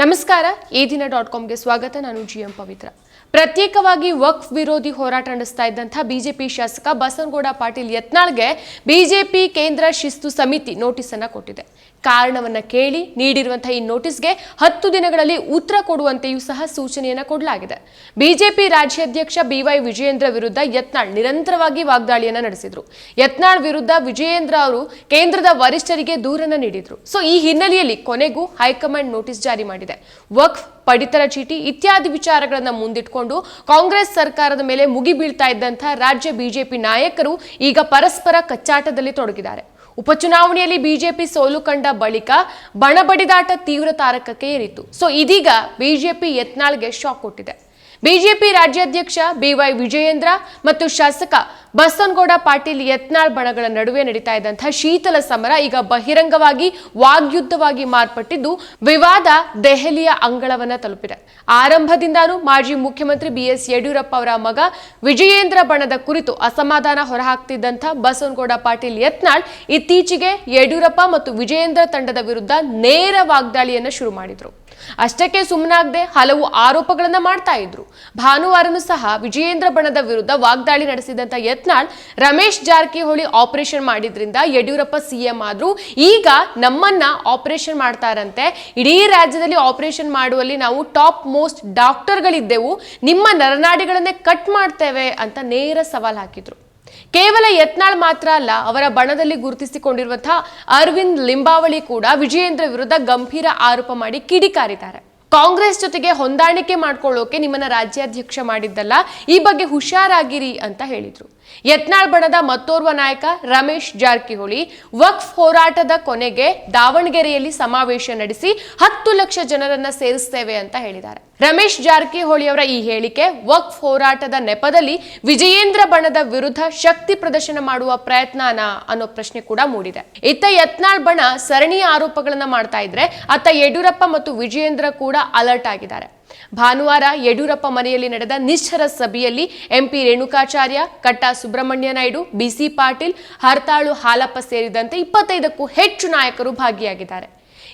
ನಮಸ್ಕಾರ, ಈ ದಿನ ಡಾಟ್ ಕಾಮ್ಗೆ ಸ್ವಾಗತ. ನಾನು ಜಿಎಂ ಪವಿತ್ರ. ಪ್ರತ್ಯೇಕವಾಗಿ ವಕ್ಫ್ ವಿರೋಧಿ ಹೋರಾಟ ನಡೆಸ್ತಾ ಇದ್ದಂಥ ಬಿಜೆಪಿ ಶಾಸಕ ಬಸನಗೌಡ ಪಾಟೀಲ್ ಯತ್ನಾಳ್ಗೆ ಬಿಜೆಪಿ ಕೇಂದ್ರ ಶಿಸ್ತು ಸಮಿತಿ ನೋಟಿಸ್ ಅನ್ನ ಕೊಟ್ಟಿದೆ. ಕಾರಣವನ್ನ ಕೇಳಿ ನೀಡಿರುವಂತಹ ಈ ನೋಟಿಸ್ಗೆ ಹತ್ತು ದಿನಗಳಲ್ಲಿ ಉತ್ತರ ಕೊಡುವಂತೆಯೂ ಸಹ ಸೂಚನೆಯನ್ನ ಕೊಡಲಾಗಿದೆ. ಬಿಜೆಪಿ ರಾಜ್ಯಾಧ್ಯಕ್ಷ ಬಿವೈ ವಿಜಯೇಂದ್ರ ವಿರುದ್ಧ ಯತ್ನಾಳ್ ನಿರಂತರವಾಗಿ ವಾಗ್ದಾಳಿಯನ್ನ ನಡೆಸಿದ್ರು. ಯತ್ನಾಳ್ ವಿರುದ್ಧ ವಿಜಯೇಂದ್ರ ಅವರು ಕೇಂದ್ರದ ವರಿಷ್ಠರಿಗೆ ದೂರನ್ನ ನೀಡಿದ್ರು. ಸೊ ಈ ಹಿನ್ನೆಲೆಯಲ್ಲಿ ಕೊನೆಗೂ ಹೈಕಮಾಂಡ್ ನೋಟಿಸ್ ಜಾರಿ ಮಾಡಿದೆ. ವಕ್ಫ್, ಪಡಿತರ ಚೀಟಿ ಇತ್ಯಾದಿ ವಿಚಾರಗಳನ್ನ ಮುಂದಿಟ್ಕೊಂಡು ಕಾಂಗ್ರೆಸ್ ಸರ್ಕಾರದ ಮೇಲೆ ಮುಗಿ ಬೀಳ್ತಾ ಇದ್ದಂಥ ರಾಜ್ಯ ಬಿಜೆಪಿ ನಾಯಕರು ಈಗ ಪರಸ್ಪರ ಕಚ್ಚಾಟದಲ್ಲಿ ತೊಡಗಿದ್ದಾರೆ. ಉಪಚುನಾವಣೆಯಲ್ಲಿ ಬಿಜೆಪಿ ಸೋಲು ಕಂಡ ಬಳಿಕ ಬಣಬಡಿದಾಟ ತೀವ್ರ ತಾರಕಕ್ಕೆ ಏರಿತು ಸೊ ಇದೀಗ ಬಿಜೆಪಿ ಯತ್ನಾಳ್ಗೆ ಶಾಕ್ ಕೊಟ್ಟಿದೆ. ಬಿಜೆಪಿ ರಾಜ್ಯಾಧ್ಯಕ್ಷ ಬಿವೈ ವಿಜಯೇಂದ್ರ ಮತ್ತು ಶಾಸಕ ಬಸನಗೌಡ ಪಾಟೀಲ್ ಯತ್ನಾಳ್ ಬಣಗಳ ನಡುವೆ ನಡೀತಾ ಇದ್ದಂತಹ ಶೀತಲ ಸಮರ ಈಗ ಬಹಿರಂಗವಾಗಿ ವಾಗ್ಯುದ್ಧವಾಗಿ ಮಾರ್ಪಟ್ಟಿದ್ದು ವಿವಾದ ದೆಹಲಿಯ ಅಂಗಳವನ್ನ ತಲುಪಿದೆ. ಆರಂಭದಿಂದಾನು ಮಾಜಿ ಮುಖ್ಯಮಂತ್ರಿ ಬಿಎಸ್ ಯಡಿಯೂರಪ್ಪ ಅವರ ಮಗ ವಿಜಯೇಂದ್ರ ಬಣದ ಕುರಿತು ಅಸಮಾಧಾನ ಹೊರಹಾಕ್ತಿದ್ದಂಥ ಬಸವನಗೌಡ ಪಾಟೀಲ್ ಯತ್ನಾಳ್ ಇತ್ತೀಚೆಗೆ ಯಡಿಯೂರಪ್ಪ ಮತ್ತು ವಿಜಯೇಂದ್ರ ತಂಡದ ವಿರುದ್ಧ ನೇರ ವಾಗ್ದಾಳಿಯನ್ನು ಶುರು ಮಾಡಿದ್ರು. ಅಷ್ಟಕ್ಕೆ ಸುಮ್ಮನಾಗದೆ ಹಲವು ಆರೋಪಗಳನ್ನ ಮಾಡ್ತಾ ಇದ್ರು. ಭಾನುವಾರನೂ ಸಹ ವಿಜಯೇಂದ್ರ ಬಣದ ವಿರುದ್ಧ ವಾಗ್ದಾಳಿ ನಡೆಸಿದಂತ ಯತ್ನಾಳ್ ರಮೇಶ್ ಜಾರಕಿಹೊಳಿ ಆಪರೇಷನ್ ಮಾಡಿದ್ರಿಂದ ಯಡಿಯೂರಪ್ಪ ಸಿಎಂ ಆದ್ರು. ಈಗ ನಮ್ಮನ್ನ ಆಪರೇಷನ್ ಮಾಡ್ತಾರಂತೆ. ಇಡೀ ರಾಜ್ಯದಲ್ಲಿ ಆಪರೇಷನ್ ಮಾಡುವಲ್ಲಿ ನಾವು ಟಾಪ್ ಮೋಸ್ಟ್ ಡಾಕ್ಟರ್ಗಳಿದ್ದೆವು ನಿಮ್ಮ ನರನಾಡಿಗಳನ್ನೇ ಕಟ್ ಮಾಡ್ತೇವೆ ಅಂತ ನೇರ ಸವಾಲ್ ಹಾಕಿದ್ರು. ಕೇವಲ ಯತ್ನಾಳ್ ಮಾತ್ರ ಅಲ್ಲ, ಅವರ ಬಣದಲ್ಲಿ ಗುರುತಿಸಿಕೊಂಡಿರುವಂತಹ ಅರವಿಂದ್ ಲಿಂಬಾವಳಿ ಕೂಡ ವಿಜಯೇಂದ್ರ ವಿರುದ್ಧ ಗಂಭೀರ ಆರೋಪ ಮಾಡಿ ಕಿಡಿಕಾರಿದ್ದಾರೆ. ಕಾಂಗ್ರೆಸ್ ಜೊತೆಗೆ ಹೊಂದಾಣಿಕೆ ಮಾಡ್ಕೊಳ್ಳೋಕೆ ನಿಮ್ಮನ್ನ ರಾಜ್ಯಾಧ್ಯಕ್ಷ ಮಾಡಿದ್ದಲ್ಲ, ಈ ಬಗ್ಗೆ ಹುಷಾರಾಗಿರಿ ಅಂತ ಹೇಳಿದ್ರು. ಯತ್ನಾಳ್ ಬಣದ ಮತ್ತೋರ್ವ ನಾಯಕ ರಮೇಶ್ ಜಾರಕಿಹೊಳಿ ವಕ್ಫ್ ಹೋರಾಟದ ಕೊನೆಗೆ ದಾವಣಗೆರೆಯಲ್ಲಿ ಸಮಾವೇಶ ನಡೆಸಿ ಹತ್ತು ಲಕ್ಷ ಜನರನ್ನ ಸೇರಿಸ್ತೇವೆ ಅಂತ ಹೇಳಿದ್ದಾರೆ. ರಮೇಶ್ ಜಾರಕಿಹೊಳಿ ಅವರ ಈ ಹೇಳಿಕೆ ವಕ್ಫ್ ಹೋರಾಟದ ನೆಪದಲ್ಲಿ ವಿಜಯೇಂದ್ರ ಬಣದ ವಿರುದ್ಧ ಶಕ್ತಿ ಪ್ರದರ್ಶನ ಮಾಡುವ ಪ್ರಯತ್ನನ ಅನ್ನೋ ಪ್ರಶ್ನೆ ಕೂಡ ಮೂಡಿದೆ. ಇತ್ತ ಯತ್ನಾಳ್ ಬಣ ಸರಣಿ ಆರೋಪಗಳನ್ನ ಮಾಡ್ತಾ ಇದ್ರೆ ಅತ್ತ ಯಡಿಯೂರಪ್ಪ ಮತ್ತು ವಿಜಯೇಂದ್ರ ಕೂಡ ಅಲರ್ಟ್ ಆಗಿದ್ದಾರೆ. ಭಾನುವಾರ ಯಡಿಯೂರಪ್ಪ ಮನೆಯಲ್ಲಿ ನಡೆದ ನಿಶ್ಚರ ಸಭೆಯಲ್ಲಿ MP Renukacharya, Katta Subrahmanya Naidu B C Patil, Hartalu Halappa ಸೇರಿದಂತೆ ಇಪ್ಪತ್ತೈದಕ್ಕೂ ಹೆಚ್ಚು ನಾಯಕರು ಭಾಗಿಯಾಗಿದ್ದಾರೆ.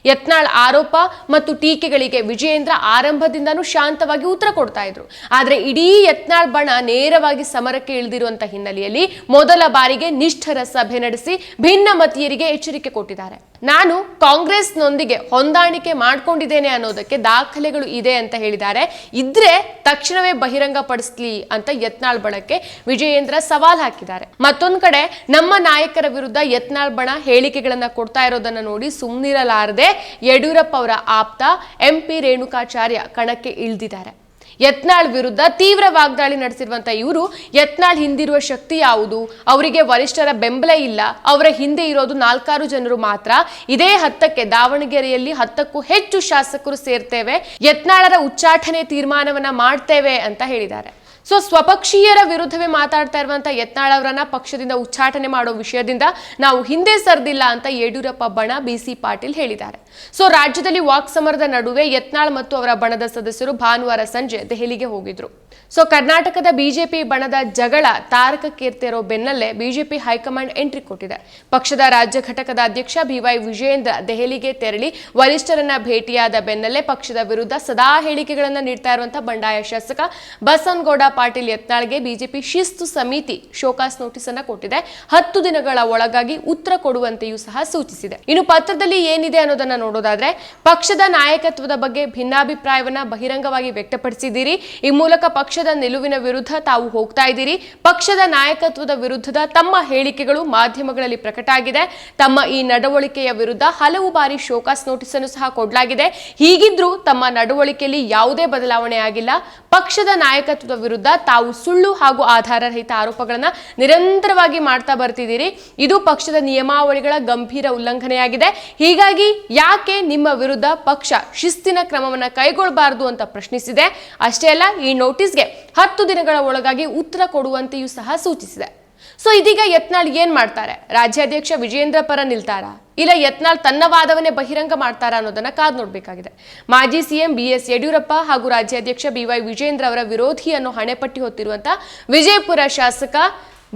ಯತ್ನಾಳ್ ಆರೋಪ ಮತ್ತು ಟೀಕೆಗಳಿಗೆ ವಿಜಯೇಂದ್ರ ಆರಂಭದಿಂದನೂ ಶಾಂತವಾಗಿ ಉತ್ತರ ಕೊಡ್ತಾ ಇದ್ರು. ಆದರೆ ಇಡೀ ಯತ್ನಾಳ್ ಬಣ ನೇರವಾಗಿ ಸಮರಕ್ಕೆ ಇಳಿದಿರುವಂತಹ ಹಿನ್ನೆಲೆಯಲ್ಲಿ ಮೊದಲ ಬಾರಿಗೆ ನಿಷ್ಠರ ಸಭೆ ನಡೆಸಿ ಭಿನ್ನ ಮತೀಯರಿಗೆ ಎಚ್ಚರಿಕೆ ಕೊಟ್ಟಿದ್ದಾರೆ. ನಾನು ಕಾಂಗ್ರೆಸ್ನೊಂದಿಗೆ ಹೊಂದಾಣಿಕೆ ಮಾಡಿಕೊಂಡಿದ್ದೇನೆ ಅನ್ನೋದಕ್ಕೆ ದಾಖಲೆಗಳು ಇದೆ ಅಂತ ಹೇಳಿದ್ದಾರೆ. ಇದ್ರೆ ತಕ್ಷಣವೇ ಬಹಿರಂಗ ಪಡಿಸ್ಲಿ ಅಂತ ಯತ್ನಾಳ್ ಬಣಕ್ಕೆ ವಿಜಯೇಂದ್ರ ಸವಾಲ್ ಹಾಕಿದ್ದಾರೆ. ಮತ್ತೊಂದ್ ಕಡೆ ನಮ್ಮ ನಾಯಕರ ವಿರುದ್ಧ ಯತ್ನಾಳ್ ಬಣ ಹೇಳಿಕೆಗಳನ್ನ ಕೊಡ್ತಾ ಇರೋದನ್ನ ನೋಡಿ ಸುಮ್ಮನಿರಲಾರದೆ ಯಡಿಯೂರಪ್ಪ ಅವರ ಆಪ್ತ ಎಂಪಿ ರೇಣುಕಾಚಾರ್ಯ ಕಣಕ್ಕೆ ಇಳಿದಿದ್ದಾರೆ. ಯತ್ನಾಳ್ ವಿರುದ್ಧ ತೀವ್ರ ವಾಗ್ದಾಳಿ ನಡೆಸಿರುವಂತ ಇವರು ಯತ್ನಾಳ್ ಹಿಂದಿರುವ ಶಕ್ತಿ ಯಾವುದು? ಅವರಿಗೆ ವರಿಷ್ಠರ ಬೆಂಬಲ ಇಲ್ಲ, ಅವರ ಹಿಂದೆ ಇರೋದು ನಾಲ್ಕಾರು ಜನರು ಮಾತ್ರ. ಇದೇ ಹತ್ತಕ್ಕೆ ದಾವಣಗೆರೆಯಲ್ಲಿ ಹತ್ತಕ್ಕೂ ಹೆಚ್ಚು ಶಾಸಕರು ಸೇರ್ತೇವೆ. ಯತ್ನಾಳರ ಉಚ್ಚಾಟನೆ ತೀರ್ಮಾನವನ್ನ ಮಾಡ್ತೇವೆ ಅಂತ ಹೇಳಿದ್ದಾರೆ. ಸೊ ಸ್ವಪಕ್ಷೀಯರ ವಿರುದ್ಧವೇ ಮಾತಾಡ್ತಾ ಇರುವಂತ ಯತ್ನಾಳ್ ಅವರನ್ನ ಪಕ್ಷದಿಂದ ಉಚ್ಚಾಟನೆ ಮಾಡೋ ವಿಷಯದಿಂದ ನಾವು ಹಿಂದೆ ಸರ್ದಿಲ್ಲ ಅಂತ ಯಡಿಯೂರಪ್ಪ ಬಣ ಬಿಸಿ ಪಾಟೀಲ್ ಹೇಳಿದ್ದಾರೆ. ಸೊ ರಾಜ್ಯದಲ್ಲಿ ವಾಕ್ ಸಮರದ ನಡುವೆ ಯತ್ನಾಳ್ ಮತ್ತು ಅವರ ಬಣದ ಸದಸ್ಯರು ಭಾನುವಾರ ಸಂಜೆ ದೆಹಲಿಗೆ ಹೋಗಿದ್ರು. ಸೊ ಕರ್ನಾಟಕದ ಬಿಜೆಪಿ ಬಣದ ಜಗಳ ತಾರಕಕ್ಕೇರ್ತಿರೋ ಬೆನ್ನಲ್ಲೇ ಬಿಜೆಪಿ ಹೈಕಮಾಂಡ್ ಎಂಟ್ರಿ ಕೊಟ್ಟಿದೆ. ಪಕ್ಷದ ರಾಜ್ಯ ಘಟಕದ ಅಧ್ಯಕ್ಷ ಬಿವೈ ವಿಜಯೇಂದ್ರ ದೆಹಲಿಗೆ ತೆರಳಿ ವರಿಷ್ಠರನ್ನ ಭೇಟಿಯಾದ ಬೆನ್ನಲ್ಲೇ ಪಕ್ಷದ ವಿರುದ್ಧ ಸದಾ ಹೇಳಿಕೆಗಳನ್ನ ನೀಡ್ತಾ ಇರುವಂತಹ ಬಂಡಾಯ ಶಾಸಕ ಬಸನಗೌಡ ಪಾಟೀಲ್ ಯತ್ನಾಳ್ಗೆ ಬಿಜೆಪಿ ಶಿಸ್ತು ಸಮಿತಿ ಶೋಕಾಸ್ ನೋಟಿಸ್ ಅನ್ನ ಕೊಟ್ಟಿದೆ. ಹತ್ತು ದಿನಗಳ ಒಳಗಾಗಿ ಉತ್ತರ ಕೊಡುವಂತೆಯೂ ಸಹ ಸೂಚಿಸಿದೆ. ಇನ್ನು ಪತ್ರದಲ್ಲಿ ಏನಿದೆ ಅನ್ನೋದನ್ನ ನೋಡೋದಾದ್ರೆ, ಪಕ್ಷದ ನಾಯಕತ್ವದ ಬಗ್ಗೆ ಭಿನ್ನಾಭಿಪ್ರಾಯವನ್ನ ಬಹಿರಂಗವಾಗಿ ವ್ಯಕ್ತಪಡಿಸಿದ್ದೀರಿ. ಈ ಮೂಲಕ ಪಕ್ಷದ ನಿಲುವಿನ ವಿರುದ್ಧ ತಾವು ಹೋಗ್ತಾ ಇದ್ದೀರಿ. ಪಕ್ಷದ ನಾಯಕತ್ವದ ವಿರುದ್ಧದ ತಮ್ಮ ಹೇಳಿಕೆಗಳು ಮಾಧ್ಯಮಗಳಲ್ಲಿ ಪ್ರಕಟ ಆಗಿದೆ. ತಮ್ಮ ಈ ನಡವಳಿಕೆಯ ವಿರುದ್ಧ ಹಲವು ಬಾರಿ ಶೋಕಾಸ್ ನೋಟಿಸ್ ಅನ್ನು ಸಹ ಕೊಡಲಾಗಿದೆ. ಹೀಗಿದ್ರೂ ತಮ್ಮ ನಡವಳಿಕೆಯಲ್ಲಿ ಯಾವುದೇ ಬದಲಾವಣೆ ಆಗಿಲ್ಲ. ಪಕ್ಷದ ನಾಯಕತ್ವದ ವಿರುದ್ಧ ತಾವು ಸುಳ್ಳು ಹಾಗೂ ಆಧಾರರಹಿತ ಆರೋಪಗಳನ್ನ ನಿರಂತರವಾಗಿ ಮಾಡ್ತಾ ಬರ್ತಿದ್ದೀರಿ. ಇದು ಪಕ್ಷದ ನಿಯಮಾವಳಿಗಳ ಗಂಭೀರ ಉಲ್ಲಂಘನೆಯಾಗಿದೆ. ಹೀಗಾಗಿ ಯಾಕೆ ನಿಮ್ಮ ವಿರುದ್ಧ ಪಕ್ಷ ಶಿಸ್ತಿನ ಕ್ರಮವನ್ನ ಕೈಗೊಳ್ಳಬಾರದು ಅಂತ ಪ್ರಶ್ನಿಸಿದೆ. ಅಷ್ಟೇ ಅಲ್ಲ, ಈ ನೋಟಿಸ್ಗೆ ಹತ್ತು ದಿನಗಳ ಒಳಗಾಗಿ ಉತ್ತರ ಕೊಡುವಂತೆಯೂ ಸಹ ಸೂಚಿಸಿದೆ. ಸೊ ಇದೀಗ ಯತ್ನಾಳ್ ಏನ್ ಮಾಡ್ತಾರೆ? ರಾಜ್ಯಾಧ್ಯಕ್ಷ ವಿಜೇಂದ್ರ ಪರ ನಿಲ್ತಾರಾ? ಇಲ್ಲ ಯತ್ನಾಳ್ ತನ್ನ ವಾದವನ್ನೇ ಬಹಿರಂಗ ಮಾಡ್ತಾರ ಅನ್ನೋದನ್ನ ಕಾದ್ ನೋಡಬೇಕಾಗಿದೆ. ಮಾಜಿ ಸಿಎಂ ಬಿ ಎಸ್ ಯಡಿಯೂರಪ್ಪ ಹಾಗೂ ರಾಜ್ಯಾಧ್ಯಕ್ಷ ಬಿ ವೈ ವಿಜೇಂದ್ರ ಅವರ ವಿರೋಧಿ ಅನ್ನೋ ಹಣೆಪಟ್ಟಿ ಹೊತ್ತಿರುವಂತ ವಿಜಯಪುರ ಶಾಸಕ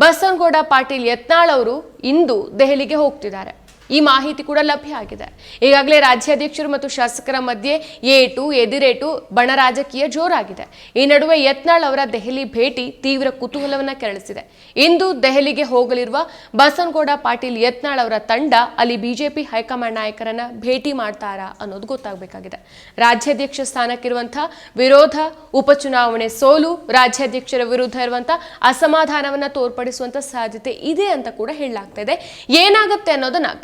ಬಸನಗೌಡ ಪಾಟೀಲ್ ಯತ್ನಾಳ್ ಅವರು ಇಂದು ದೆಹಲಿಗೆ ಹೋಗ್ತಿದ್ದಾರೆ. ಈ ಮಾಹಿತಿ ಕೂಡ ಲಭ್ಯ ಆಗಿದೆ. ಈಗಾಗಲೇ ರಾಜ್ಯಾಧ್ಯಕ್ಷರು ಮತ್ತು ಶಾಸಕರ ಮಧ್ಯೆ ಏಟು, ಎದಿರೇಟು, ಬಣ ರಾಜಕೀಯ ಜೋರಾಗಿದೆ. ಈ ನಡುವೆ ಯತ್ನಾಳ್ ಅವರ ದೆಹಲಿ ಭೇಟಿ ತೀವ್ರ ಕುತೂಹಲವನ್ನ ಕೆರಳಿಸಿದೆ. ಇಂದು ದೆಹಲಿಗೆ ಹೋಗಲಿರುವ ಬಸನಗೌಡ ಪಾಟೀಲ್ ಯತ್ನಾಳ್ ಅವರ ತಂಡ ಅಲ್ಲಿ ಬಿಜೆಪಿ ಹೈಕಮಾಂಡ್ ನಾಯಕರನ್ನ ಭೇಟಿ ಮಾಡ್ತಾರಾ ಅನ್ನೋದು ಗೊತ್ತಾಗಬೇಕಾಗಿದೆ. ರಾಜ್ಯಾಧ್ಯಕ್ಷ ಸ್ಥಾನಕ್ಕಿರುವಂತಹ ವಿರೋಧ, ಉಪಚುನಾವಣೆ ಸೋಲು, ರಾಜ್ಯಾಧ್ಯಕ್ಷರ ವಿರುದ್ಧ ಇರುವಂತಹ ಅಸಮಾಧಾನವನ್ನ ತೋರ್ಪಡಿಸುವಂತ ಸಾಧ್ಯತೆ ಇದೆ ಅಂತ ಕೂಡ ಹೇಳಲಾಗ್ತಾ ಇದೆ. ಏನಾಗುತ್ತೆ ಅನ್ನೋದನ್ನ